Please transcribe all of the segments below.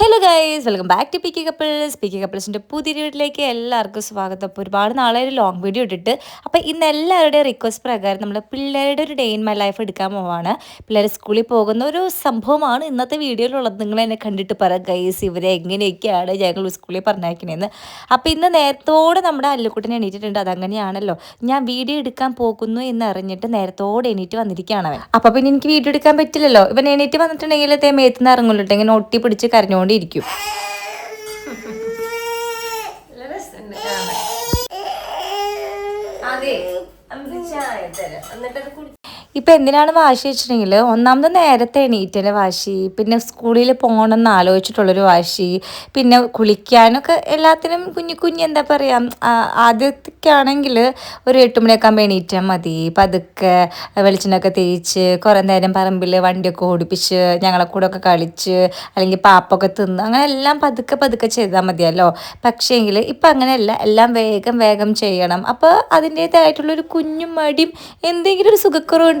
Hello guys welcome back to P K couples P K കപ്പിൾസിന്റെ പുതിയ വീട്ടിലേക്ക് എല്ലാവർക്കും സ്വാഗതം. അപ്പോൾ ഒരുപാട് നാളെ ഒരു ലോങ് വീഡിയോ ഇട്ടിട്ട്. അപ്പോൾ ഇന്ന് എല്ലാവരുടെയും റിക്വസ്റ്റ് പ്രകാരം നമ്മൾ പിള്ളേരുടെ ഒരു ഡേ ഇൻ മൈ ലൈഫ് എടുക്കാൻ പോവാണ്. പിള്ളേർ സ്കൂളിൽ പോകുന്ന ഒരു സംഭവമാണ് ഇന്നത്തെ വീഡിയോയിലുള്ളത്. നിങ്ങൾ എന്നെ കണ്ടിട്ട് പറ ഗൈസ് ഇവരെ എങ്ങനെയൊക്കെയാണ് ഞങ്ങൾ സ്കൂളിൽ പറഞ്ഞയക്കണേന്ന്? അപ്പോൾ ഇന്ന് നേരത്തോടെ നമ്മുടെ അല്ലുക്കുട്ടിനെ എണീറ്റിട്ടുണ്ട്. അതങ്ങനെയാണല്ലോ. ഞാൻ വീഡിയോ എടുക്കാൻ പോകുന്നു എന്ന് അറിഞ്ഞിട്ട് നേരത്തോടെ എണീറ്റ് വന്നിരിക്കുകയാണ് അവൻ. അപ്പോൾ പിന്നെ എനിക്ക് വീഡിയോ എടുക്കാൻ പറ്റില്ലല്ലോ. ഇവൻ എണീറ്റ് വന്നിട്ടുണ്ടെങ്കിൽ തേമേത്തുനിന്ന് ഇറങ്ങുള്ളൂ ഇങ്ങനെ പിടിച്ച് കരഞ്ഞുകൊണ്ടിരിക്കും ഇപ്പൊ എന്തിനാണ് വാശി വെച്ചിട്ടുണ്ടെങ്കിൽ ഒന്നാമത് നേരത്തെ എണീറ്റന്റെ വാശി പിന്നെ സ്കൂളിൽ പോകണം എന്ന് ആലോചിച്ചിട്ടുള്ളൊരു വാശി പിന്നെ കുളിക്കാനൊക്കെ എല്ലാത്തിനും കുഞ്ഞു കുഞ്ഞു എന്താ പറയുക ആദ്യത്തേക്കാണെങ്കിൽ ഒരു എട്ട് മണിയൊക്കെ ആകുമ്പോൾ എണീറ്റാൽ മതി. പതുക്കെ വെളിച്ചെണ്ണൊക്കെ തേച്ച് കുറേ നേരം പറമ്പിൽ വണ്ടിയൊക്കെ ഓടിപ്പിച്ച് ഞങ്ങളെ കൂടെ ഒക്കെ കളിച്ച് അല്ലെങ്കിൽ പാപ്പൊക്കെ തിന്ന് അങ്ങനെ എല്ലാം പതുക്കെ പതുക്കെ ചെയ്താൽ മതിയല്ലോ. പക്ഷേങ്കിൽ ഇപ്പം അങ്ങനെയല്ല എല്ലാം വേഗം വേഗം ചെയ്യണം. അപ്പോൾ അതിന്റേതായിട്ടുള്ളൊരു കുഞ്ഞും മടിയും എന്തെങ്കിലും ഒരു സുഖക്കുറവ്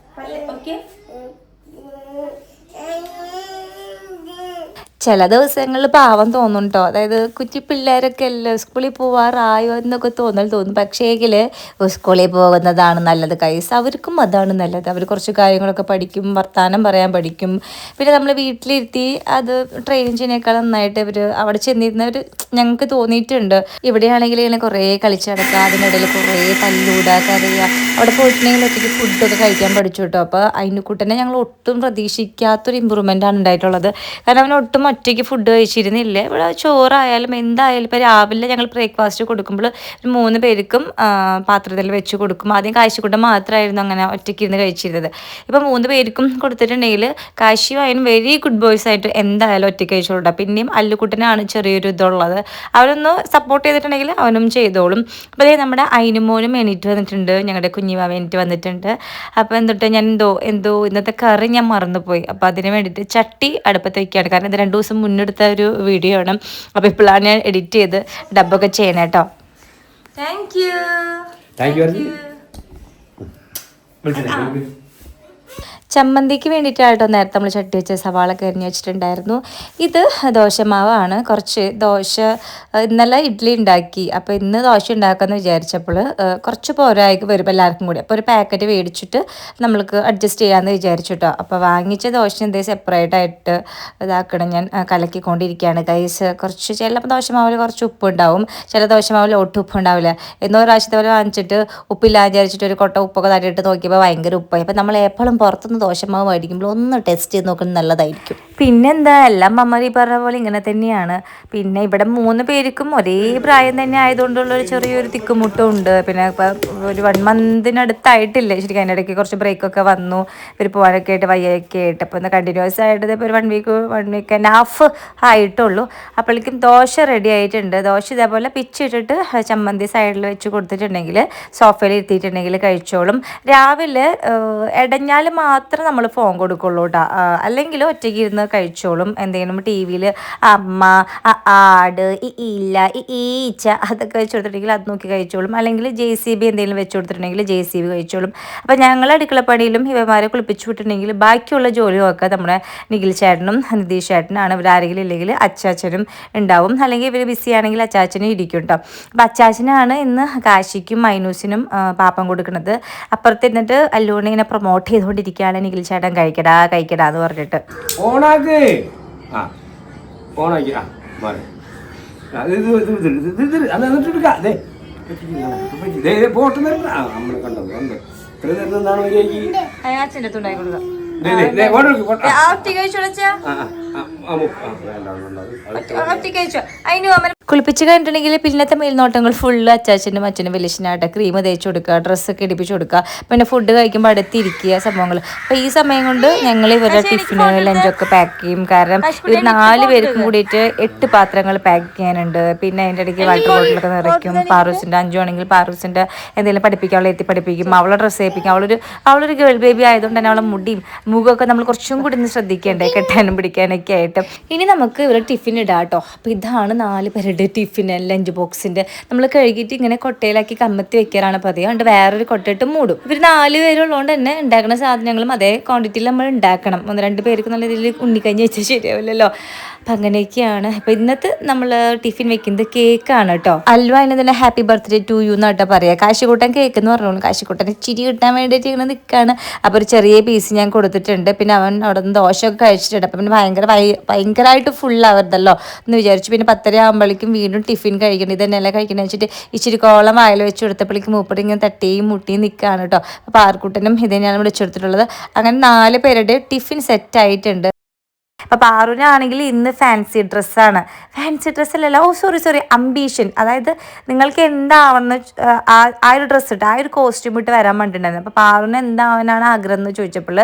പല്ല് ഓക്കെ ചില ദിവസങ്ങളിൽ പാവം തോന്നും കേട്ടോ അതായത് കുറ്റി പിള്ളേരൊക്കെ അല്ലേ സ്കൂളിൽ പോവാറായോ എന്നൊക്കെ തോന്നൽ തോന്നും. പക്ഷേങ്കിൽ സ്കൂളിൽ പോകുന്നതാണ് നല്ലത്. കൈസ് അവർക്കും അതാണ് നല്ലത്. അവർ കുറച്ച് കാര്യങ്ങളൊക്കെ പഠിക്കും വർത്താനം പറയാൻ പഠിക്കും. പിന്നെ നമ്മൾ വീട്ടിലിരുത്തി അത് ട്രെയിൻ ചെയ്യുന്നേക്കാൾ നന്നായിട്ട് ഇവർ അവിടെ ചെന്നിരുന്നവർ ഞങ്ങൾക്ക് തോന്നിയിട്ടുണ്ട്. ഇവിടെയാണെങ്കിൽ ഇങ്ങനെ കുറേ കളിച്ചടക്കുക അതിനിടയിൽ കുറേ തല്ലൂടുക കരയുക. അവിടെ പോയിട്ടുണ്ടെങ്കിൽ ഒറ്റയ്ക്ക് ഫുഡൊക്കെ കഴിക്കാൻ പഠിച്ചു കേട്ടോ അപ്പോൾ അതിന്റെ കൂട്ടന്നെ ഞങ്ങൾ ഒട്ടും പ്രതീക്ഷിക്കാത്തൊരു ഇമ്പ്രൂവ്മെന്റ് ആണ് ഉണ്ടായിട്ടുള്ളത്. കാരണം അവൻ ഒട്ടും ഒറ്റയ്ക്ക് ഫുഡ് കഴിച്ചിരുന്നില്ല. ഇവിടെ ചോറായാലും എന്തായാലും ഇപ്പോൾ രാവിലെ ഞങ്ങൾ ബ്രേക്ക്ഫാസ്റ്റ് കൊടുക്കുമ്പോൾ ഒരു മൂന്ന് പേർക്കും പാത്രത്തിൽ വെച്ച് കൊടുക്കും. ആദ്യം കാശിക്കുട്ട മാത്രമായിരുന്നു അങ്ങനെ ഒറ്റയ്ക്ക് ഇരുന്ന് കഴിച്ചിരുന്നത്. ഇപ്പോൾ മൂന്ന് പേർക്കും കൊടുത്തിട്ടുണ്ടെങ്കിൽ കാശി വായനും വെരി ഗുഡ് ബോയ്സ് ആയിട്ട് എന്തായാലും ഒറ്റയ്ക്ക് കഴിച്ചോളൂ പിന്നെയും അല്ലുക്കുട്ടനാണ് ചെറിയൊരു ഇതുള്ളത്. അവനൊന്ന് സപ്പോർട്ട് ചെയ്തിട്ടുണ്ടെങ്കിൽ അവനും ചെയ്തോളും. അപ്പോൾ അതേ നമ്മുടെ അയിനുമോനും എണീറ്റ് വന്നിട്ടുണ്ട്. ഞങ്ങളുടെ കുഞ്ഞിമാവ എണീറ്റ് വന്നിട്ടുണ്ട്. അപ്പോൾ എന്തൊട്ട് ഞാൻ എന്തോ എന്തോ ഇന്നത്തെ കറി ഞാൻ മറന്നുപോയി. അപ്പോൾ അതിന് വേണ്ടിയിട്ട് ചട്ടി അടുപ്പത്ത് വയ്ക്കുകയാണ് കാരണം ഇത് രണ്ട് ദിവസം മുന്നെടുത്ത ഒരു വീഡിയോ ആണ്. അപ്പോൾ ഇപ്പോഴാണ് ഞാൻ എഡിറ്റ് ചെയ്ത് ഡബ്ബൊക്കെ ചെയ്യണേ കേട്ടോ. താങ്ക് യു താങ്ക് യു ചമ്മന്തിക്ക് വേണ്ടിയിട്ടാട്ടോ നേരത്തെ നമ്മൾ ചട്ടി വെച്ച സവാള കരിഞ്ഞ് വെച്ചിട്ടുണ്ടായിരുന്നു. ഇത് ദോശമാവാണ്. കുറച്ച് ദോശ ഇന്നലെ ഇഡ്ഡലി ഉണ്ടാക്കി. അപ്പോൾ ഇന്ന് ദോശ ഉണ്ടാക്കാമെന്ന് വിചാരിച്ചപ്പോൾ കുറച്ച് പോരായിക്ക് വരും എല്ലാവർക്കും കൂടി. അപ്പോൾ ഒരു പാക്കറ്റ് മേടിച്ചിട്ട് നമ്മൾക്ക് അഡ്ജസ്റ്റ് ചെയ്യാമെന്ന് വിചാരിച്ചു കേട്ടോ. അപ്പോൾ വാങ്ങിച്ച ദോശ എന്തേ സെപ്പറേറ്റ് ആയിട്ട് ഇതാക്കണം. ഞാൻ കലക്കിക്കൊണ്ടിരിക്കുകയാണ്. കൈസ് കുറച്ച് ചില ദോശമാവിൽ കുറച്ച് ഉപ്പ് ഉണ്ടാവും. ചില ദോശമാവിൽ ഒട്ടും ഉപ്പ് ഉണ്ടാവില്ല. എന്നോ പ്രാവശ്യത്തെ പോലെ വാങ്ങിച്ചിട്ട് ഉപ്പില്ല വിചാരിച്ചിട്ട് ഒരു കൊട്ട ഉപ്പൊക്കെ തട്ടിയിട്ട് നോക്കിയപ്പോൾ ഭയങ്കര ഉപ്പായി. അപ്പോൾ നമ്മൾ എപ്പോഴും പുറത്തുനിന്ന് ദോശമാവ് മേടിക്കുമ്പോൾ ഒന്ന് ടെസ്റ്റ് ചെയ്ത് നോക്കുന്നത് നല്ലതായിരിക്കും. പിന്നെന്താ എല്ലാം മമ്മറി പറഞ്ഞ പോലെ ഇങ്ങനെ തന്നെയാണ്. പിന്നെ ഇവിടെ മൂന്ന് പേർക്കും ഒരേ പ്രായം തന്നെ ആയതുകൊണ്ടുള്ള ഒരു ചെറിയൊരു തിക്കുമുട്ടും ഉണ്ട്. പിന്നെ ഒരു വൺ മന്തിനടുത്തായിട്ടില്ലേ ശരിക്കും അതിന്റെ ഇടയ്ക്ക് കുറച്ച് ബ്രേക്കൊക്കെ വന്നു. ഇവർ പോകാനൊക്കെ ആയിട്ട് വയ്യൊക്കെ ആയിട്ട്. അപ്പോൾ ഒന്ന് കണ്ടിന്യൂസ് ആയിട്ട് ഇപ്പോൾ ഒരു one week one week and half ആയിട്ടുള്ളൂ. അപ്പോഴേക്കും ദോശ റെഡി ആയിട്ടുണ്ട്. ദോശ ഇതേപോലെ പിച്ചിട്ടിട്ട് ചമ്മന്തി സൈഡിൽ വെച്ച് കൊടുത്തിട്ടുണ്ടെങ്കിൽ സോഫയിൽ ഇരുത്തിയിട്ടുണ്ടെങ്കിൽ കഴിച്ചോളും. രാവിലെ ഇടഞ്ഞാൽ മാത്രം നമ്മൾ ഫോൺ കൊടുക്കുള്ളൂ കേട്ടോ അല്ലെങ്കിൽ ഒറ്റയ്ക്ക് ഇരുന്ന് കഴിച്ചോളും. എന്തെങ്കിലും ടി വിയിൽ അമ്മ ആട് ഇല്ല ഈച്ച അതൊക്കെ വെച്ച് കൊടുത്തിട്ടുണ്ടെങ്കിൽ അത് നോക്കി കഴിച്ചോളും. അല്ലെങ്കിൽ ജെ സി ബി എന്തെങ്കിലും വെച്ച് കൊടുത്തിട്ടുണ്ടെങ്കിൽ ജെ സി ബി കഴിച്ചോളും. അപ്പം ഞങ്ങൾ അടുക്കളപ്പണിയിലും ഇവന്മാരെ കുളിപ്പിച്ചു വിട്ടിട്ടുണ്ടെങ്കിൽ ബാക്കിയുള്ള ജോലിയൊക്കെ നമ്മുടെ നിഖിൽ ചേട്ടനും നിതീഷ് ചേട്ടനാണ്. ഇവർ ആരെങ്കിലും ഇല്ലെങ്കിൽ അച്ചാച്ചനും ഉണ്ടാവും. അല്ലെങ്കിൽ ഇവർ ബിസി ആണെങ്കിൽ അച്ചാച്ചനും ഇരിക്കും കേട്ടോ അപ്പം അച്ചാച്ചനാണ് ഇന്ന് കാശിക്കും മൈനൂസിനും പാപ്പം കൊടുക്കുന്നത്. അപ്പുറത്ത് ഇരുന്നിട്ട് അല്ലുകൊണ്ട് ഇങ്ങനെ പ്രൊമോട്ട് ചെയ്തുകൊണ്ടിരിക്കുകയാണ്. നിഖിൽ ചേട്ടൻ കഴിക്കടാ കഴിക്കടാ എന്ന് പറഞ്ഞിട്ട് ഓണാക്ക് ആ ഓണാക്കി ആ മാറി അതിന് കുളിപ്പിച്ച് കഴിഞ്ഞിട്ടുണ്ടെങ്കിൽ പിന്നത്തെ മേൽനോട്ടങ്ങൾ ഫുള്ള് അച്ചാച്ചനും അച്ഛനും വലിയച്ഛനായിട്ട് ക്രീം തേച്ച് കൊടുക്കുക ഡ്രസ്സൊക്കെ ഇടിപ്പിച്ച് കൊടുക്കുക പിന്നെ ഫുഡ് കഴിക്കുമ്പോൾ അടുത്തിരിക്കുക സംഭവങ്ങൾ. അപ്പോൾ ഈ സമയം കൊണ്ട് ഞങ്ങൾ ഇവരുടെ ടിഫിന് ലഞ്ചൊക്കെ പാക്ക് ചെയ്യും. കാരണം ഇവർ നാല് പേർക്കും കൂടിയിട്ട് എട്ട് പാത്രങ്ങൾ പാക്ക് ചെയ്യാനുണ്ട്. പിന്നെ അതിന്റെ ഇടയ്ക്ക് വാട്ടർ ബോട്ടിലൊക്കെ നിറയ്ക്കും. പാറൂസിന്റെ അഞ്ചു ആണെങ്കിൽ പാറൂസിന്റെ എന്തെങ്കിലും പഠിപ്പിക്കാനുള്ള എത്തി പഠിപ്പിക്കും. അവളെ ഡ്രസ്സ് ചെയ്യിപ്പിക്കും. അവളൊരു അവളൊരു ഗേൾ ബേബി ആയതുകൊണ്ട് തന്നെ അവളെ മുടിയും മുഖമൊക്കെ നമ്മൾ കുറച്ചും കൂടി ഒന്ന് ശ്രദ്ധിക്കേണ്ടേ കെട്ടാനും പിടിക്കാനൊക്കെ ആയിട്ട്. ഇനി നമുക്ക് ഇവരുടെ ടിഫിൻ ഇടാം കേട്ടോ അപ്പോൾ ഇതാണ് നാല് പേരുടെ ടിഫിൻ ലഞ്ച് ബോക്സിന്റെ നമ്മൾ കഴുകിയിട്ട് ഇങ്ങനെ കൊട്ടയിലാക്കി കമ്മത്തി വെക്കാറാണ് പതിവ് അതുകൊണ്ട് വേറൊരു കൊട്ടയിട്ട് മൂടും. ഇവർ നാല് പേരുള്ളതുകൊണ്ട് തന്നെ ഉണ്ടാക്കുന്ന സാധനങ്ങളും അതേ ക്വാണ്ടിറ്റിയിൽ നമ്മൾ ഉണ്ടാക്കണം. ഒന്ന് രണ്ട് പേർക്ക് നല്ല രീതിയിൽ ഉണ്ണിക്കഞ്ഞി വെച്ചാൽ ശരിയാവില്ലല്ലോ. അപ്പം അങ്ങനെയൊക്കെയാണ്. അപ്പം ഇന്നത്തെ നമ്മൾ ടിഫിൻ വെക്കുന്നത് കേക്കാണ് കേട്ടോ അൽവ എന്നെ തന്നെ ഹാപ്പി ബർത്ത്ഡേ ടു യു എന്നാട്ടോ പറയാം. കാശിക്കൂട്ടൻ കേക്ക് എന്ന് പറഞ്ഞോളൂ. കാശിക്കൂട്ടൻ ചിരി കിട്ടാൻ വേണ്ടിയിട്ട് ഇങ്ങനെ നിൽക്കുകയാണ് അപ്പോൾ ഒരു ചെറിയ പീസ് ഞാൻ കൊടുത്തിട്ടുണ്ട്. പിന്നെ അവൻ അവിടെ നിന്ന് ദോശയൊക്കെ കഴിച്ചിട്ടുണ്ട്. അപ്പം പിന്നെ ഭയങ്കര ഭയ- ഭയങ്കരമായിട്ട് ഫുൾ ആവരുതല്ലോ എന്ന് വിചാരിച്ചു. പിന്നെ പത്തര ആകുമ്പോഴേക്കും വീണ്ടും ടിഫിൻ കഴിക്കണം. ഇത് തന്നെയല്ല കഴിക്കണമെന്ന് വെച്ചിട്ട് ഇച്ചിരി കോളം വായിൽ വെച്ച് കൊടുത്തപ്പോഴേക്കും മൂപ്പടി ഇങ്ങനെ തട്ടിയും മുട്ടിയും നിൽക്കുകയാണ് കേട്ടോ അപ്പോൾ ആർക്കൂട്ടനും ഇത് തന്നെയാണ് വിളിച്ചെടുത്തിട്ടുള്ളത്. അങ്ങനെ നാല് പേരുടെ ടിഫിൻ സെറ്റ് ആയിട്ടുണ്ട്. അപ്പോൾ പാറുവിനാണെങ്കിൽ ഇന്ന് ഫാൻസി ഡ്രസ്സാണ് ഫാൻസി ഡ്രസ്സല്ലല്ല ഓ സോറി സോറി അംബീഷൻ അതായത് നിങ്ങൾക്ക് എന്താവണമെന്ന് ച- ആ ഒരു ഡ്രസ്സ് ഇട്ട് ആ ഒരു കോസ്റ്റ്യൂം ഇട്ട് വരാൻ വേണ്ടിയിട്ടുണ്ടായിരുന്നു അപ്പോൾ പാറുവിന് എന്താവാനാണ് ആഗ്രഹം എന്ന് ചോദിച്ചപ്പോൾ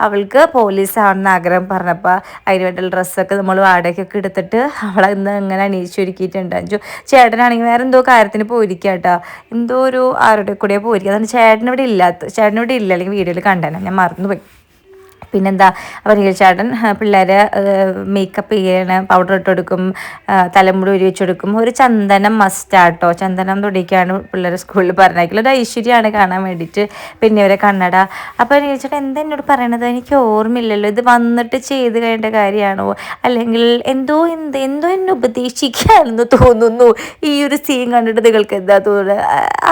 അവൾക്ക് പോലീസ് ആവണമെന്ന് ആഗ്രഹം പറഞ്ഞപ്പോൾ അതിന് വേണ്ടിയുള്ള ഡ്രസ്സൊക്കെ നമ്മൾ വാടകയ്ക്കൊക്കെ എടുത്തിട്ട് അവളെ ഇന്ന് ഇങ്ങനെ അണിയിച്ചൊരുക്കിയിട്ടുണ്ട് അഞ്ചു ചേട്ടനാണെങ്കിൽ വേറെ എന്തോ കാര്യത്തിന് പോയിരിക്കുക കേട്ടോ എന്തോ ഒരു ആരുടെ കൂടെ പോയിരിക്കുക അതാണ് ചേട്ടനിവിടെ ഇല്ലാത്ത ചേട്ടനിവിടെ ഇല്ല. അല്ലെങ്കിൽ വീഡിയോയിൽ കണ്ടേനെ. ഞാൻ മറന്നുപോയി. പിന്നെന്താ അപ്പം ചേട്ടൻ ആ, പിള്ളേരെ മേക്കപ്പ് ചെയ്യണ പൗഡർ ഇട്ട് കൊടുക്കും തലമുടി ഉരി വെച്ചെടുക്കും ഒരു ചന്ദനം മസ്റ്റാട്ടോ ചന്ദനം തൊടിക്കാണ് പിള്ളേരെ സ്കൂളിൽ പറഞ്ഞേക്കുള്ളത് ഒരു ഐശ്വര്യമാണ് കാണാൻ വേണ്ടിയിട്ട് പിന്നെ ഇവരെ കണ്ണട. അപ്പോൾ എനിക്ക് ചേട്ടൻ എന്താ എന്നോട് പറയണത്? എനിക്ക് ഓർമ്മയില്ലല്ലോ. ഇത് വന്നിട്ട് ചെയ്ത് കഴിഞ്ഞ കാര്യമാണോ? അല്ലെങ്കിൽ എന്തോ എന്ത് എന്തോ എന്നെ ഉപദേശിക്കാണെന്ന് തോന്നുന്നു. ഈ ഒരു സീൻ കണ്ടിട്ട് നിങ്ങൾക്ക് എന്താ തോന്നുന്നത്?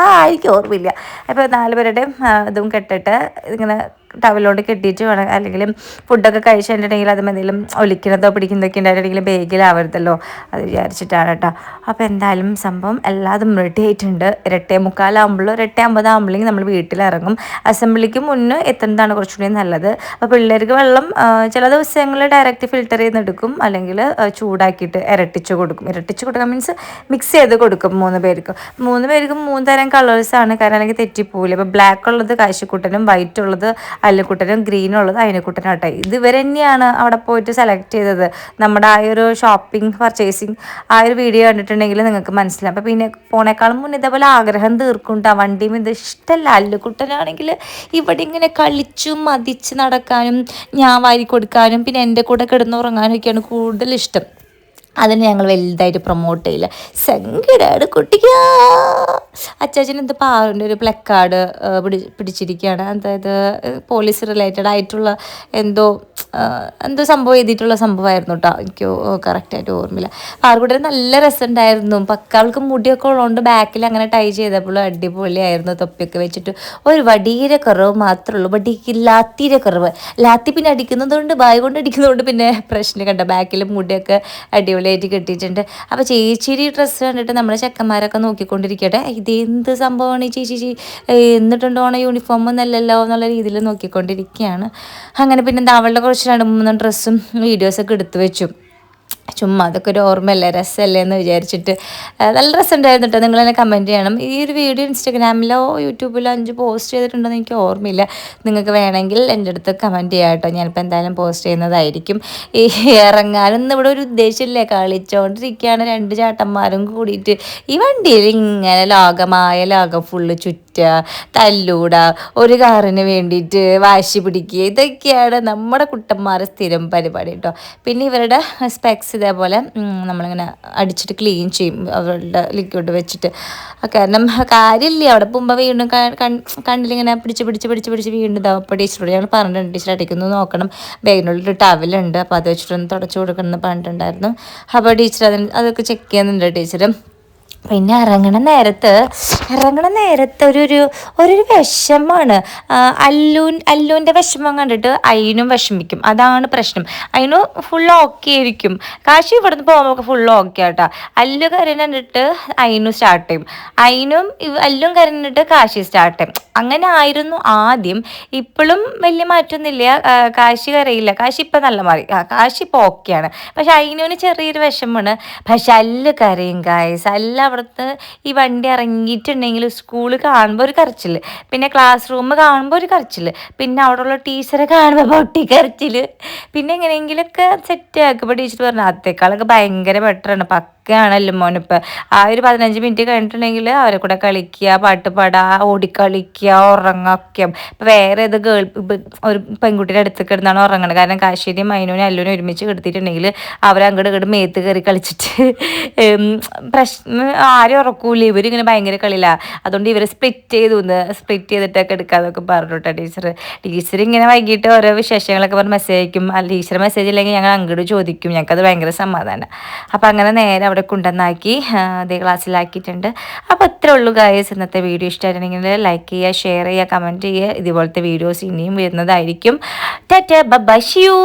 ആ എനിക്ക് ഓർമ്മയില്ല. അപ്പോൾ നാലുപേരുടെയും പേരുടെ ഇതും കെട്ടിട്ട് ഇങ്ങനെ ടവലോണ്ട് കെട്ടിയിട്ട് വേണം. അല്ലെങ്കിൽ ഫുഡൊക്കെ കഴിച്ചിട്ടുണ്ടെങ്കിൽ അതും എന്തെങ്കിലും ഒലിക്കുന്നതോ പിടിക്കുന്നതൊക്കെ ഉണ്ടായിട്ടുണ്ടെങ്കിൽ ബേഗിലാവരുതല്ലോ. അത് വിചാരിച്ചിട്ടാണ് കേട്ടോ. അപ്പോൾ എന്തായാലും സംഭവം എല്ലാതും റെഡി ആയിട്ടുണ്ട്. ഇരട്ടേ മുക്കാലാകുമ്പോഴോ ഇരട്ടേ അമ്പതാകുമ്പോഴേക്കും നമ്മൾ വീട്ടിലിറങ്ങും. അസംബ്ലിക്ക് മുന്നേ എത്തുന്നതാണ് കുറച്ചുകൂടി നല്ലത്. അപ്പോൾ പിള്ളേർക്ക് വെള്ളം ചില ദിവസങ്ങളിൽ ഡയറക്റ്റ് ഫിൽറ്റർ ചെയ്തെടുക്കും. അല്ലെങ്കിൽ ചൂടാക്കിയിട്ട് ഇരട്ടിച്ച് കൊടുക്കും. ഇരട്ടിച്ച് കൊടുക്കാൻ മീൻസ് മിക്സ് ചെയ്ത് കൊടുക്കും മൂന്ന് പേർക്ക്. മൂന്ന് പേർക്കും മൂന്ന് തരം കളേഴ്സാണ് കാരണം അല്ലെങ്കിൽ തെറ്റിപ്പോവില്ല. അപ്പോൾ ബ്ലാക്ക് ഉള്ളത് കാശിക്കുട്ടനും വൈറ്റ് ഉള്ളത് അല്ലുക്കുട്ടനും ആട്ടെ ഇത് ഇവർ തന്നെയാണ് അവിടെ പോയിട്ട് സെലക്ട് ചെയ്തത്. നമ്മുടെ ആ ഒരു ഷോപ്പിംഗ് പർച്ചേസിങ് ആ ഒരു വീഡിയോ കണ്ടിട്ടുണ്ടെങ്കിൽ നിങ്ങൾക്ക് മനസ്സിലാവും. അപ്പം പിന്നെ പോണേക്കാളും മുന്നേ ഇതേപോലെ ആഗ്രഹം തീർക്കുണ്ടാ വണ്ടിയും ഇത് ഇഷ്ടമല്ല അല്ലുക്കുട്ടനാണെങ്കിൽ ഇവിടെ ഇങ്ങനെ കളിച്ചും മതിച്ച് നടക്കാനും ഞാൻ വാരി കൊടുക്കാനും പിന്നെ എന്റെ കൂടെ കിടന്നുറങ്ങാനും ഒക്കെയാണ് കൂടുതൽ ഇഷ്ടം. അതിന് ഞങ്ങൾ വലുതായിട്ട് പ്രൊമോട്ട് ചെയ്യില്ല. സങ്കടാണ് കുട്ടിക്ക. അച്ചാച്ചൻ എന്ത് പാറിന്റെ ഒരു പ്ലക്കാർഡ് പിടി പിടിച്ചിരിക്കുകയാണ്. അതായത് പോലീസ് റിലേറ്റഡ് ആയിട്ടുള്ള എന്തോ എന്തോ സംഭവം എഴുതിയിട്ടുള്ള സംഭവമായിരുന്നു കേട്ടോ എനിക്ക് കറക്റ്റായിട്ട് ഓർമ്മയില്ല. പാർക്കുട്ടി നല്ല രസമുണ്ടായിരുന്നു പക്ക അവൾക്ക് മുടിയൊക്കെ ഉള്ളതുകൊണ്ട് ബാക്കിൽ അങ്ങനെ ടൈ ചെയ്തപ്പോൾ അടിപൊളിയായിരുന്നു. തൊപ്പിയൊക്കെ വെച്ചിട്ട് ഒരു വടിയിലെ കുറവ് മാത്രമേ ഉള്ളൂ. വടിക്ക് ലാത്തിയിലെ കുറവ്. ലാത്തി പിന്നെ അടിക്കുന്നതുകൊണ്ട് ബായ് കൊണ്ട് അടിക്കുന്നതുകൊണ്ട് പിന്നെ പ്രശ്നം കണ്ട ബാക്കിൽ മുടിയൊക്കെ അടിപൊളിയായിട്ട് കെട്ടിയിട്ടുണ്ട്. അപ്പോൾ ചേച്ചിയുടെ ഈ ഡ്രസ്സ് കണ്ടിട്ട് നമ്മുടെ ചെക്കന്മാരൊക്കെ നോക്കിക്കൊണ്ടിരിക്കട്ടെ. ഇത് എന്ത് സംഭവമാണ്? ഈ ചേച്ചി എന്നിട്ടുണ്ടോ യൂണിഫോം ഒന്നല്ലല്ലോ എന്നുള്ള രീതിയിൽ നോക്കിക്കൊണ്ടിരിക്കുകയാണ് അങ്ങനെ പിന്നെ എന്താ അവളുടെ കുറച്ച് രണ്ട് മൂന്ന് ഡ്രസ്സും വീഡിയോസൊക്കെ എടുത്തു വെച്ചു. ചുമ്മാ അതൊക്കെ ഒരു ഓർമ്മയല്ലേ? രസമല്ലേ എന്ന് വിചാരിച്ചിട്ട്. നല്ല രസമുണ്ടായിരുന്നു കേട്ടോ നിങ്ങൾ തന്നെ കമന്റ് ചെയ്യണം. ഈ ഒരു വീഡിയോ ഇൻസ്റ്റാഗ്രാമിലോ യൂട്യൂബിലോ അഞ്ച് പോസ്റ്റ് ചെയ്തിട്ടുണ്ടോ എനിക്ക് ഓർമ്മയില്ല. നിങ്ങൾക്ക് വേണമെങ്കിൽ എന്റെ അടുത്ത് കമന്റ് ചെയ്യാം കേട്ടോ ഞാനിപ്പോൾ എന്തായാലും പോസ്റ്റ് ചെയ്യുന്നതായിരിക്കും. ഈ ഇറങ്ങാനൊന്നും ഇവിടെ ഒരു ഉദ്ദേശമില്ലേ? കളിച്ചുകൊണ്ടിരിക്കുകയാണ് രണ്ട് ചാട്ടന്മാരും കൂടിയിട്ട്. ഈ വണ്ടിയിൽ ഇങ്ങനെ ലോകമായ ലോകം ഫുള്ള് ചുറ്റ തല്ലൂട ഒരു കാറിന് വേണ്ടിയിട്ട് വാശി പിടിക്കുക ഇതൊക്കെയാണ് നമ്മുടെ കുട്ടന്മാരെ സ്ഥിരം പരിപാടി കേട്ടോ പിന്നെ ഇവരുടെ സ്പെക്സ് ഇതേപോലെ നമ്മളിങ്ങനെ അടിച്ചിട്ട് ക്ലീൻ ചെയ്യും അവരുടെ ലിക്വിഡ് വെച്ചിട്ട്. കാരണം കാര്യമില്ല. അവിടെ പോകുമ്പോൾ വീണ്ടും കണ്ണിലിങ്ങനെ പിടിച്ച് പിടിച്ച് പിടിച്ച് പിടിച്ച് വീണ്ടും ഇതാവും അപ്പോൾ ടീച്ചറോട് ഞങ്ങൾ പറഞ്ഞിട്ടുണ്ട്. ടീച്ചർ അടിക്കുന്നു നോക്കണം. ബാഗിനുള്ളിൽ ടവലുണ്ട് അപ്പോൾ അത് വെച്ചിട്ടൊന്ന് തുടച്ചു കൊടുക്കണം എന്ന് പറഞ്ഞിട്ടുണ്ടായിരുന്നു. അപ്പോൾ ടീച്ചർ അതിന് അതൊക്കെ ചെക്ക് ചെയ്യുന്നുണ്ട് ടീച്ചർ പിന്നെ ഇറങ്ങണ നേരത്ത് ഇറങ്ങണ നേരത്ത് ഒരു ഒരു ഒരു വിഷമാണ്. അല്ലൂൻ അല്ലൂന്റെ വിഷമം കണ്ടിട്ട് അയിനും വിഷമിക്കും. അതാണ് പ്രശ്നം. അയിനു ഫുൾ ഓക്കെ ആയിരിക്കും. കാശി ഇവിടുന്ന് പോകുമ്പോൾ ഫുൾ ഓക്കെ ആട്ടോ. അല്ലു കരഞ്ഞിട്ട് അയിനു സ്റ്റാർട്ട് ചെയ്യും. അയിനും അല്ലും കരഞ്ഞിട്ട് കാശി സ്റ്റാർട്ട് ചെയ്യും. അങ്ങനെ ആയിരുന്നു ആദ്യം. ഇപ്പോഴും വലിയ മാറ്റമൊന്നുമില്ല കാശി കരയില്ല. കാശി ഇപ്പം നല്ല മാറി. കാശി ഇപ്പോൾ ഓക്കെയാണ് പക്ഷെ അയിനുവിന് ചെറിയൊരു വിഷമമാണ് പക്ഷെ അല്ല് കരയും കായസ് അല്ല അവിടുത്തെ ഈ വണ്ടി ഇറങ്ങിയിട്ടുണ്ടെങ്കിൽ സ്കൂൾ കാണുമ്പോൾ ഒരു കരച്ചിൽ പിന്നെ ക്ലാസ് റൂം കാണുമ്പോൾ ഒരു കരച്ചിൽ പിന്നെ അവിടെയുള്ള ടീച്ചറെ കാണുമ്പോൾ പൊട്ടി കരച്ചിൽ പിന്നെ എങ്ങനെയെങ്കിലുമൊക്കെ സെറ്റ് ആക്കുമ്പോൾ ടീച്ചർ പറഞ്ഞു അതേക്കാളൊക്കെ ഭയങ്കര ബെറ്ററാണ് പക്കയാണല്ലോ മോനിപ്പോൾ ആ ഒരു പതിനഞ്ച് മിനിറ്റ് കഴിഞ്ഞിട്ടുണ്ടെങ്കിൽ അവരെ കൂടെ കളിക്കുക പാട്ട് പാടുക ഓടിക്കളിക്കുക ഉറങ്ങൊക്കെ. ഇപ്പം വേറെ ഏത് ഗേൾ ഒരു പെൺകുട്ടിയുടെ അടുത്ത് കിടന്നാണ് ഉറങ്ങണത്. കാരണം കാശ്മീരിയും മൈനൂനും അല്ലൂനും ഒരുമിച്ച് കിടത്തിയിട്ടുണ്ടെങ്കിൽ അവരങ്ങോട്ട് ഇങ്ങോട്ട് മേത്ത് കയറി കളിച്ചിട്ട് പ്രശ്നം ആരും ഉറക്കൂല ഇവരിങ്ങനെ ഭയങ്കര കളിയില്ല അതുകൊണ്ട് ഇവരെ സ്പ്ലിറ്റ് ചെയ്തു സ്പ്ലിറ്റ് ചെയ്തിട്ടൊക്കെ എടുക്കാതൊക്കെ പറഞ്ഞു കേട്ടോ ടീച്ചർ. ടീച്ചർ ഇങ്ങനെ വൈകിട്ട് ഓരോ വിശേഷങ്ങളൊക്കെ പറഞ്ഞ് മെസ്സേജ് അയക്കും. ടീച്ചർ മെസ്സേജ് ഇല്ലെങ്കിൽ ഞങ്ങൾ അങ്ങോട്ട് ചോദിക്കും. ഞങ്ങൾക്കത് ഭയങ്കര സമാധാനം. അപ്പം അങ്ങനെ നേരെ അവിടെ കൊണ്ടുവന്നാക്കി അതേ ക്ലാസ്സിലാക്കിയിട്ടുണ്ട്. അപ്പോൾ അത്രേ ഉള്ളൂ ഗായസ് ഇന്നത്തെ വീഡിയോ ഇഷ്ടമായിട്ടുണ്ടെങ്കിൽ ലൈക്ക് ചെയ്യുക ഷെയർ ചെയ്യുക കമന്റ് ചെയ്യുക. ഇതുപോലത്തെ വീഡിയോസ് ഇനിയും വരുന്നതായിരിക്കും. Tata by see you